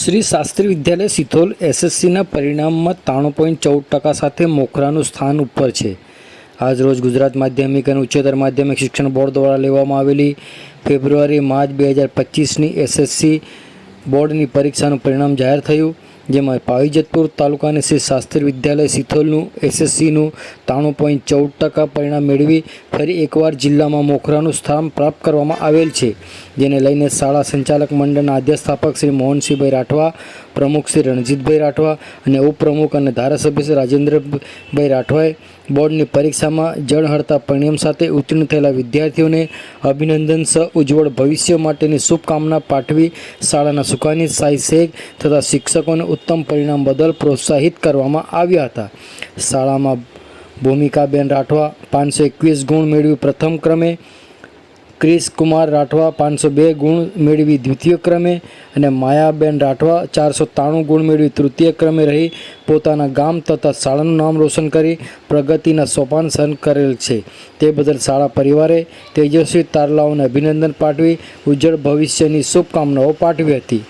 શ્રી શાસ્ત્રી વિદ્યાલય સિથોલ એસએસસીના પરિણામમાં ત્રાણું પોઈન્ટ ચૌદ ટકા સાથે મોખરાનું સ્થાન ઉપર છે. આજરોજ ગુજરાત માધ્યમિક અને ઉચ્ચતર માધ્યમિક શિક્ષણ બોર્ડ દ્વારા લેવામાં આવેલી ફેબ્રુઆરી માર્ચ બે હજાર પચીસની એસએસસી બોર્ડની પરીક્ષાનું પરિણામ જાહેર થયું. જેમાં પાવીજતપુર તાલુકાની શ્રી શાસ્ત્રી વિદ્યાલય સિથોલનું એસએસસીનું ત્રાણું પોઈન્ટ ચૌદ ટકા પરિણામ મેળવી ફરી એકવાર જિલ્લામાં મોખરાનું સ્થાન પ્રાપ્ત કરવામાં આવેલ છે. જેને લઈને શાળા સંચાલક મંડળના અધ્યક્ષાપક શ્રી મોહનસિંહભાઈ રાઠવા, પ્રમુખ શ્રી રણજીતભાઈ રાઠવા અને ઉપપ્રમુખ અને ધારાસભ્ય શ્રી રાજેન્દ્રભાઈ રાઠવાએ બોર્ડની પરીક્ષામાં જળહળતા પરિણામ સાથે ઉત્તીર્ણ થયેલા વિદ્યાર્થીઓને અભિનંદન સહ ઉજ્જવળ ભવિષ્ય માટેની શુભકામના પાઠવી શાળાના સુકાની સાઈ શેખ તથા શિક્ષકોને ઉત્તમ પરિણામ બદલ પ્રોત્સાહિત કરવામાં આવ્યા હતા. શાળામાં ભૂમિકાબેન રાઠવા પાંચસો એકવીસ ગુણ મેળવી પ્રથમ ક્રમે, ક્રિશ કુમાર રાઠવા પાંચસો બે ગુણ મેળવી દ્વિતીય ક્રમે અને માયાબેન રાઠવા ચારસો ત્રાણું ગુણ મેળવી તૃતીય ક્રમે રહી પોતાના ગામ તથા શાળાનું નામ રોશન કરી પ્રગતિના સોપાન સહન કરેલ છે. તે બદલ શાળા પરિવારે તેજસ્વી તારલાઓને અભિનંદન પાઠવી ઉજ્જળ ભવિષ્યની શુભકામનાઓ પાઠવી હતી.